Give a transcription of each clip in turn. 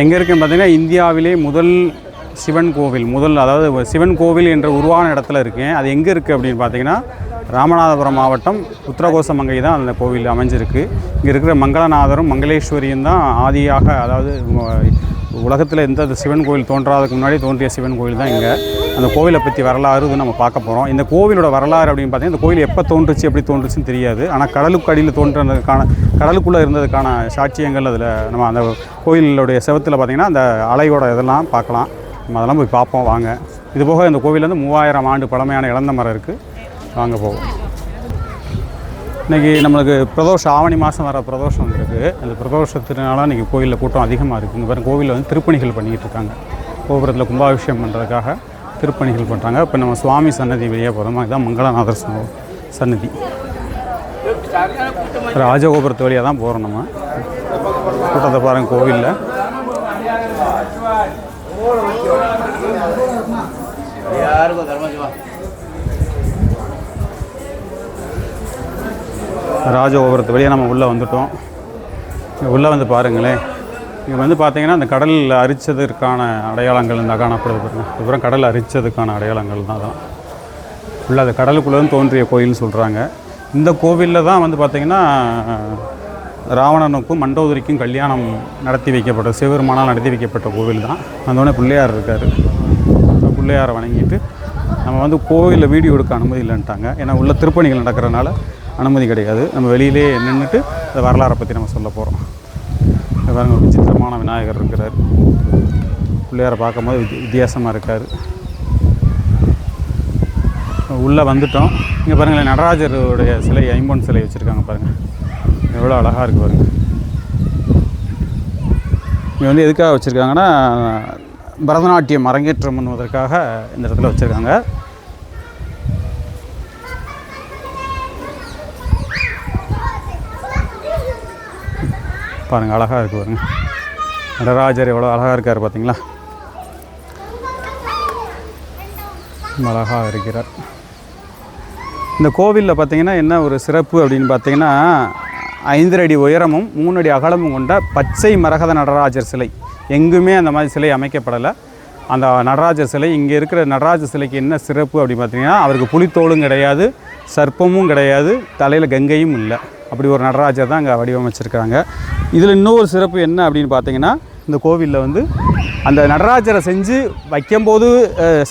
எங்கே இருக்குன்னு பார்த்தீங்கன்னா இந்தியாவிலே முதல் சிவன் கோவில் முதல் அதாவது சிவன் கோவில் என்ற உருவான இடத்துல இருக்கேன். அது எங்கே இருக்குது அப்படின்னு பார்த்தீங்கன்னா ராமநாதபுரம் மாவட்டம் உத்தரகோசமங்கை தான் அந்த கோவில் அமைஞ்சிருக்கு. இங்கே இருக்கிற மங்களநாதரும் மங்களேஸ்வரியும் தான் ஆதியாக அதாவது உலகத்தில் எந்த சிவன் கோவில் தோன்றாததுக்கு முன்னாடி தோன்றிய சிவன் கோவில் தான் இங்கே. அந்த கோவிலை பற்றி வரலாறு இது நம்ம பார்க்க போகிறோம் இந்த கோவிலோட வரலாறு அப்படின்னு பார்த்தீங்கன்னா இந்த கோவில் எப்போ தோன்றுச்சு எப்படி தோன்றுச்சுன்னு தெரியாது. ஆனால் கடலுக்கு அடியில் தோன்றதுக்கான கடலுக்குள்ளே இருந்ததுக்கான சாட்சியங்கள் அதில் நம்ம அந்த கோயிலுடைய செவத்தில் பார்த்திங்கன்னா அந்த அலையோட இதெல்லாம் பார்க்கலாம். நம்ம அதெல்லாம் போய் பார்ப்போம் வாங்க. இது போக இந்த கோவில் வந்து மூவாயிரம் ஆண்டு பழமையான இழந்த மரம் இருக்குது வாங்க போவோம். இன்றைக்கி நம்மளுக்கு பிரதோஷம் ஆவணி மாதம் வர பிரதோஷம் இருக்குது அந்த பிரதோஷத்தினால இன்றைக்கி கோயிலில் கூட்டம் அதிகமாக இருக்குது இங்கே பாருங்கள் கோவிலில் வந்து திருப்பணிகள் பண்ணிகிட்டு இருக்காங்க. கோபுரத்தில் கும்பாபிஷேகம் பண்ணுறதுக்காக திருப்பணிகள் பண்ணுறாங்க இப்போ நம்ம சுவாமி சன்னதி வெளியே போகிறோமா இதுதான் மங்களநாதர் சன்னதி. ராஜகோபுரத்து வழியாக தான் போகிறோம் நம்ம. கூட்டத்தை பாருங்கள் கோவிலில். யாருக்கும் தர்மஜிமா ராஜகோபுரத்து வழியாக நம்ம உள்ளே வந்துட்டோம். இங்கே உள்ளே வந்து பாருங்களேன் இங்கே வந்து பார்த்தீங்கன்னா அந்த கடலில் அரிச்சதற்கான அடையாளங்கள் இந்த காணப்படுது பாருங்கள் இதுபுறம் கடல் அரிச்சதுக்கான அடையாளங்கள் தான் அதான். உள்ள அது கடலுக்குள்ளே தோன்றிய கோயில்னு சொல்கிறாங்க இந்த கோவிலில் தான் வந்து பார்த்திங்கன்னா ராவணனுக்கும் மண்டோதரிக்கும் கல்யாணம் நடத்தி வைக்கப்பட்ட சிவபெருமானால் நடத்தி வைக்கப்பட்ட கோவில் தான். அதோட பிள்ளையார் இருக்கார். பிள்ளையாரை வணங்கிட்டு நம்ம வந்து கோவிலில் வீடியோ எடுக்க அனுமதி இல்லைன்ட்டாங்க. ஏன்னா உள்ள திருப்பணிகள் நடக்கிறனால அனுமதி கிடையாது. நம்ம வெளியிலே நின்றுட்டு அந்த வரலாறை பற்றி நம்ம சொல்ல போகிறோம் பாருங்க ஒரு விசித்திரமான விநாயகர் இருக்கிறார். பிள்ளையாரை பார்க்கும்போது வித்தியாசமாக இருக்கார். உள்ளே வந்துட்டோம். இங்கே பாருங்களேன் நடராஜருடைய சிலை ஐம்பொன் சிலை வச்சுருக்காங்க பாருங்கள் எவ்வளோ அழகாக இருக்குது பாருங்கள் இங்கே வந்து எதுக்காக வச்சுருக்காங்கன்னா பரதநாட்டியம் அரங்கேற்றம் பண்ணுவதற்காக இந்த இடத்துல வச்சுருக்காங்க. பாருங்கள் அழகாக இருக்குது பாருங்க. நடராஜர் எவ்வளோ அழகாக இருக்கார் பார்த்தீங்களா ரொம்ப அழகாக இருக்கிறார். இந்த கோவிலில் பார்த்தீங்கன்னா என்ன ஒரு சிறப்பு அப்படின்னு பார்த்தீங்கன்னா ஐந்து அடி உயரமும் மூணு அடி அகலமும் கொண்ட பச்சை மரகத நடராஜர் சிலை. எங்குமே அந்த மாதிரி சிலை அமைக்கப்படலை. அந்த நடராஜர் சிலை இங்கே இருக்கிற நடராஜர் சிலைக்கு என்ன சிறப்பு அப்படின்னு பார்த்தீங்கன்னா அவருக்கு புலித்தோலும் கிடையாது சர்ப்பமும் கிடையாது தலையில் கங்கையும் இல்லை. அப்படி ஒரு நடராஜர் தான் அங்கே வடிவமைச்சிருக்காங்க. இதில் இன்னொரு சிறப்பு என்ன அப்படின்னு பார்த்தீங்கன்னா இந்த கோவிலில் வந்து அந்த நடராஜரை செஞ்சு வைக்கும்போது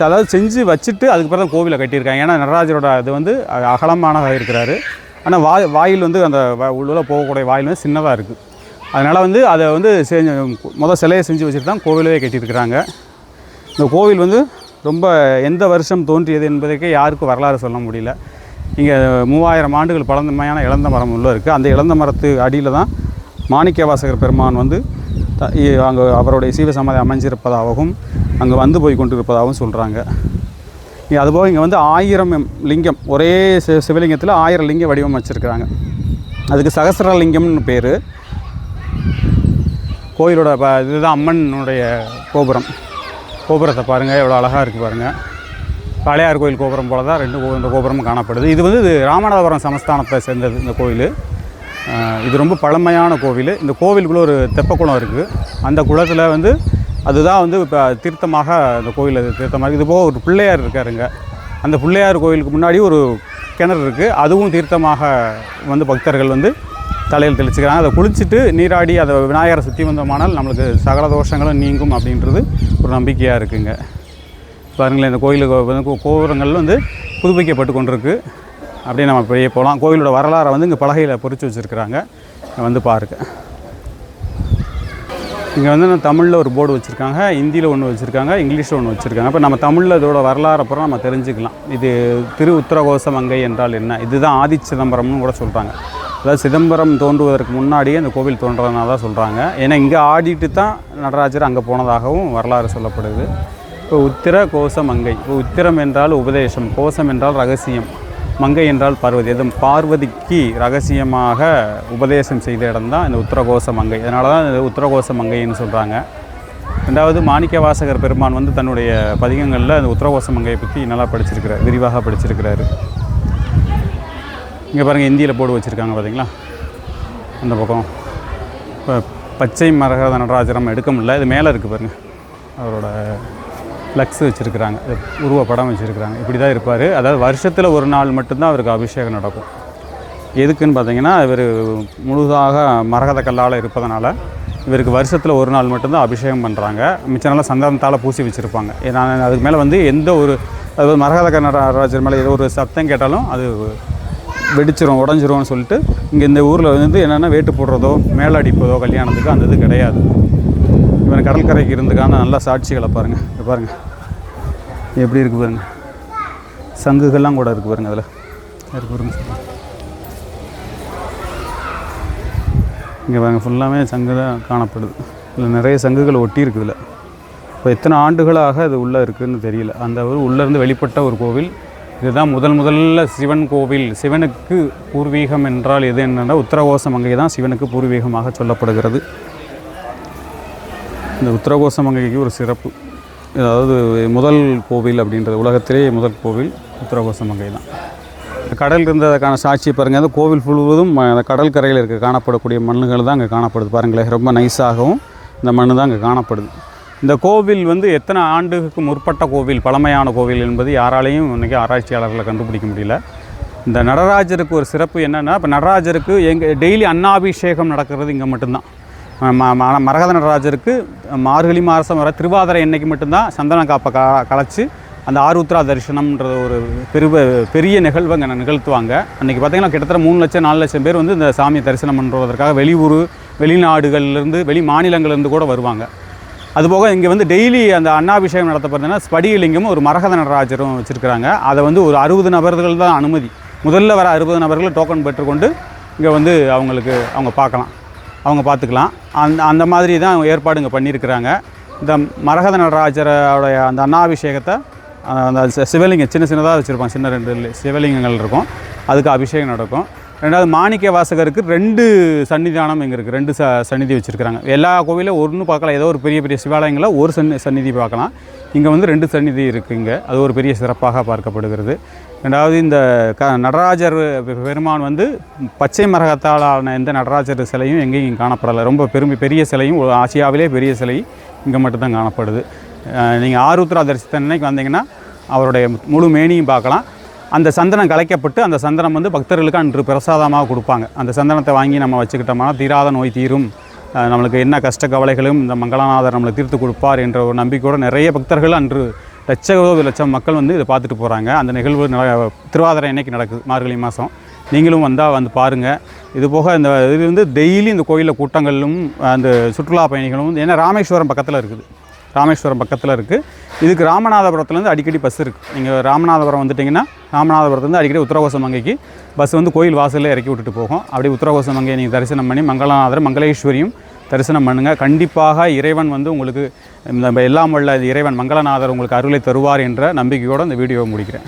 அதாவது செஞ்சு வச்சுட்டு அதுக்கு பிறகு தான் கோவிலை கட்டியிருக்காங்க. ஏன்னா நடராஜரோட இது வந்து அகலமானதாக இருக்கிறாரு. ஆனால் வாய் வாயில் வந்து அந்த வ- உள்ள போகக்கூடிய வாயில் வந்து சின்னதாக இருக்குது அதனால் வந்து அதை வந்து செஞ்சு முதல் சிலையை செஞ்சு வச்சுட்டு தான் கோவிலவே கட்டியிருக்கிறாங்க. இந்த கோவில் வந்து ரொம்ப எந்த வருஷம் தோன்றியது என்பதற்கே யாருக்கும் வரலாறு சொல்ல முடியல. இங்கே மூவாயிரம் ஆண்டுகள் பழந்தமையான இளந்த மரம் உள்ள இருக்குது அந்த இளந்த மரத்து அடியில் தான் மாணிக்கவாசகர் பெருமான் வந்து த- இ- அங்கே அவருடைய சீவசமாதி அமைஞ்சிருப்பதாகவும் அங்கே வந்து போய் கொண்டிருப்பதாகவும் சொல்கிறாங்க இங்கே அதுபோக இங்கே வந்து ஆயிரம் லிங்கம் ஒரே சி- சிவலிங்கத்தில் ஆயிரம் லிங்க வடிவம் வச்சுருக்கிறாங்க. அதுக்கு சகசரலிங்கம்னு பேர். கோயிலோட ப இதுதான் அம்மனுடைய கோபுரம். கோபுரத்தை பாருங்கள் எவ்வளோ அழகாக இருக்குது பாருங்கள் பழையார் கோயில் கோபுரம் போல தான் ரெண்டு கோ- இந்த கோபுரமும் காணப்படுது. இது வந்து இது ராமநாதபுரம் சமஸ்தானத்தை சேர்ந்தது இந்த கோயில். இது ரொம்ப பழமையான கோவில். இந்த கோவிலுக்குள்ளே ஒரு தெப்பக்குளம் இருக்குது அந்த குளத்தில் வந்து அதுதான் வந்து இப்போ தீர்த்தமாக அந்த கோயில் அது தீர்த்தமாக இருக்குது இது போக ஒரு பிள்ளையார் இருக்காருங்க. அந்த பிள்ளையார் கோயிலுக்கு முன்னாடி ஒரு கிணறு இருக்குது அதுவும் தீர்த்தமாக வந்து பக்தர்கள் வந்து தலையில் தெளிச்சுக்கிறாங்க. அதை குளிச்சுட்டு நீராடி அதை விநாயகரை சுற்றி வந்தோமானால் நம்மளுக்கு சகல தோஷங்களும் நீங்கும் அப்படின்றது ஒரு நம்பிக்கையாக இருக்குங்க. பாருங்களேன் இந்த கோயிலுக்கு வந்து கோ- கோபுரங்கள் வந்து புதுப்பிக்கப்பட்டு கொண்டிருக்கு. அப்படியே நம்ம வெளியே போகலாம் கோயிலோட வரலாறை வந்து இங்கே பலகையில் பொறிச்சு வச்சுருக்குறாங்க. வந்து பாருங்க. இங்கே வந்து நம்ம தமிழில் ஒரு போர்டு வச்சுருக்காங்க ஹிந்தியில் ஒன்று வச்சுருக்காங்க இங்கிலீஷில் ஒன்று வச்சுருக்காங்க. இப்போ நம்ம தமிழில் இதோட வரலாறு அப்புறம் நம்ம தெரிஞ்சுக்கலாம். இது திரு உத்தரகோச மங்கை என்றால் என்ன? இதுதான் ஆதி சிதம்பரம்னு கூட சொல்கிறாங்க அதாவது சிதம்பரம் தோன்றுவதற்கு முன்னாடியே அந்த கோவில் தோன்றதுனால தான் சொல்கிறாங்க ஏன்னா இங்கே ஆடிட்டு தான் நடராஜர் அங்கே போனதாகவும் வரலாறு சொல்லப்படுது. இப்போ உத்திர கோச மங்கை இப்போ உத்திரம் என்றால் உபதேசம் கோசம் என்றால் ரகசியம் மங்கை என்றால் பார்வதி. அதுவும் பார்வதிக்கு ரகசியமாக உபதேசம் செய்த இடம் தான் இந்த உத்தரகோச மங்கை அதனால தான் இந்த உத்தரகோச மங்கைன்னு சொல்கிறாங்க ரெண்டாவது மாணிக்கவாசகர் பெருமான் வந்து தன்னுடைய பதிகங்களில் அந்த உத்தரகோச மங்கையை பற்றி நல்லா படிச்சிருக்கிறார் விரிவாக படிச்சிருக்கிறாரு. இங்கே பாருங்கள் இந்தியில் போர்டு வச்சுருக்காங்க பார்த்தீங்களா அந்த பக்கம். இப்போ பச்சை மரகத நடராஜரம் எடுக்க முடியல. இது மேலே இருக்குது பாருங்கள் அவரோட ஃப்ளக்ஸ் வச்சுருக்குறாங்க. உருவ படம் வச்சுருக்குறாங்க. இப்படி தான் இருப்பார். அதாவது வருஷத்தில் ஒரு நாள் மட்டும்தான் அவருக்கு அபிஷேகம் நடக்கும். எதுக்குன்னு பார்த்தீங்கன்னா இவர் முழுதாக மரகத கல்லால் இருப்பதனால இவருக்கு வருஷத்தில் ஒரு நாள் மட்டும்தான் அபிஷேகம் பண்ணுறாங்க மிச்ச நாளாக சந்தனத்தால் பூசி வச்சுருப்பாங்க. ஏன்னா அதுக்கு மேலே வந்து எந்த ஒரு அதாவது மரகத கண்ணராஜர் மேலே ஏதோ ஒரு சத்தம் கேட்டாலும் அது வெடிச்சிரும் உடஞ்சிரும்னு சொல்லிட்டு இங்கே இந்த ஊரில் வந்து என்னென்னா வேட்டு போடுறதோ மேலே அடிப்பதோ கல்யாணத்துக்கு அந்த இது கிடையாது. இவன் கடற்கரைக்கு இருந்துக்கான நல்ல சாட்சிகளை பாருங்கள் பாருங்கள் எப்படி இருக்குது பாருங்கள் சங்குகள்லாம் கூட இருக்குது பாருங்கள் அதில். இருக்கு பாருங்க. இங்கே பாருங்க ஃபுல்லாமே சங்கு தான் காணப்படுது. இல்லை நிறைய சங்குகள் ஒட்டி இருக்குதுல இப்போ எத்தனை ஆண்டுகளாக அது உள்ளே இருக்குதுன்னு தெரியல. அந்த ஒரு உள்ளேருந்து வெளிப்பட்ட ஒரு கோவில். இதுதான் முதல் முதல்ல சிவன் கோவில். சிவனுக்கு பூர்வீகம் என்றால் எது என்னென்னா உத்தரகோசமங்கை தான் சிவனுக்கு பூர்வீகமாக சொல்லப்படுகிறது. இந்த உத்தரகோசமங்கைக்கு ஒரு சிறப்பு. அதாவது முதல் கோவில் அப்படின்றது உலகத்திலேயே முதல் கோவில் உத்தரகோசமங்கை தான். கடல் இருந்ததுக்கான சாட்சி பாருங்கள் அந்த கோவில் முழுவதும் அந்த கடல் கரையில் இருக்க காணப்படக்கூடிய மண்ணுகள் தான் அங்கே காணப்படுது. பாருங்களேன் ரொம்ப நைஸாகவும் இந்த மண் தான் அங்கே காணப்படுது. இந்த கோவில் வந்து எத்தனை ஆண்டுக்கு முற்பட்ட கோவில் பழமையான கோவில் என்பது யாராலையும் இன்றைக்கி ஆராய்ச்சியாளர்களை கண்டுபிடிக்க முடியல. இந்த நடராஜருக்கு ஒரு சிறப்பு என்னென்னா இப்போ நடராஜருக்கு எங்கள் டெய்லி அன்னாபிஷேகம் நடக்கிறது இங்கே மட்டும்தான். மரகத நடராஜருக்கு மார்கழி மாதம் வர திருவாதிரை என்னைக்கு மட்டும்தான் சந்தன காப்பை க கலைச்சி அந்த ஆருத்ரா தரிசனம்ன்ற ஒரு பெரு பெரிய நிகழ்வை அங்கே நிகழ்த்துவாங்க. அன்றைக்கி பார்த்தீங்கன்னா கிட்டத்தட்ட மூணு லட்சம் நாலு லட்சம் பேர் வந்து இந்த சாமியை தரிசனம் பண்ணுறதற்காக வெளியூர் வெளிநாடுகள்லேருந்து வெளி மாநிலங்கள்லேருந்து கூட வருவாங்க. அதுபோக இங்கே வந்து டெய்லி அந்த அன்னாபிஷேகம் பார்த்தீங்கன்னா ஸ்படிகலிங்கமும் ஒரு மரகத நடராஜரும் வச்சுருக்கிறாங்க. அதை வந்து ஒரு அறுபது நபர்கள் தான் அனுமதி. முதல்ல வர அறுபது நபர்கள் டோக்கன் பெற்றுக்கொண்டு இங்கே வந்து அவங்களுக்கு அவங்க பார்க்கலாம். அவங்க பார்த்துக்கலாம். அந்த அந்த மாதிரி தான் ஏற்பாடு இங்கே பண்ணியிருக்கிறாங்க. இந்த மரகத நடராஜரோடைய அந்த அன்னாபிஷேகத்தை அந்த சிவலிங்கம் சின்ன சின்னதாக வச்சுருப்பாங்க. சின்ன ரெண்டு சிவலிங்கங்கள் இருக்கும். அதுக்கு அபிஷேகம் நடக்கும். ரெண்டாவது மாணிக்க வாசகருக்கு ரெண்டு சன்னிதானம் இங்கே இருக்குது ரெண்டு ச சந்நிதி வச்சுருக்கிறாங்க. எல்லா கோவிலும் ஒன்று பார்க்கலாம். ஏதோ ஒரு பெரிய பெரிய சிவாலயங்களில் ஒரு சன்னி சந்நிதி பார்க்கலாம். இங்கே வந்து ரெண்டு சந்நிதி இருக்குது இங்கே. அது ஒரு பெரிய சிறப்பாக பார்க்கப்படுகிறது. ரெண்டாவது இந்த க நடராஜர் பெ- பெருமான் வந்து பச்சை மரகத்தாலான எந்த நடராஜர் சிலையும் எங்கேயும் காணப்படலை. ரொம்ப பெருமை பெரிய சிலையும் ஒரு ஆசியாவிலே பெரிய சிலை இங்கே மட்டும்தான் காணப்படுது. நீங்கள் ஆருத்ரா தரிசனன்னைக்கு வந்தீங்கன்னா அவருடைய முழு மேனியும் பார்க்கலாம். அந்த சந்தனம் கலைக்கப்பட்டு அந்த சந்தனம் வந்து பக்தர்களுக்கு அன்று பிரசாதமாக கொடுப்பாங்க. அந்த சந்தனத்தை வாங்கி நம்ம வச்சுக்கிட்டோம்னா தீராத நோய் தீரும். நம்மளுக்கு என்ன கஷ்ட கவலைகளும் இந்த மங்களநாதர் நம்மளுக்கு தீர்த்து கொடுப்பார் என்ற ஒரு நம்பிக்கையோடு நிறைய பக்தர்கள் அன்று லட்சோ லட்சம் மக்கள் வந்து இதை பார்த்துட்டு போகிறாங்க அந்த நிகழ்வு திருவாதிரை இன்னைக்கு நடக்குது மார்கழி மாதம் நீங்களும் வந்தால் வந்து பாருங்கள் இது போக இந்த இது வந்து டெய்லி இந்த கோயிலில் கூட்டங்களும் அந்த சுற்றுலா பயணிகளும் ஏன்னா ராமேஸ்வரம் பக்கத்தில் இருக்குது. ராமேஸ்வரம் பக்கத்தில் இருக்குது இதுக்கு ராமநாதபுரத்துலேருந்து அடிக்கடி பஸ் இருக்குது நீங்கள் ராமநாதபுரம் வந்துட்டிங்கன்னா ராமநாதபுரத்துலேருந்து அடிக்கடி உத்தரகோசமங்கைக்கு பஸ் வந்து கோயில் வாசலில் இறக்கி விட்டுட்டு போகும். அப்படி உத்தரகோசமங்கையை நீங்கள் தரிசனம் பண்ணி மங்களநாதர் மங்களேஸ்வரியும் தரிசனம் பண்ணுங்கள் கண்டிப்பாக இறைவன் வந்து உங்களுக்கு இந்த எல்லாம் வல்ல இறைவன் மங்களநாதர் உங்களுக்கு அருளை தருவார் என்ற நம்பிக்கையோடு இந்த வீடியோவை முடிக்கிறேன்.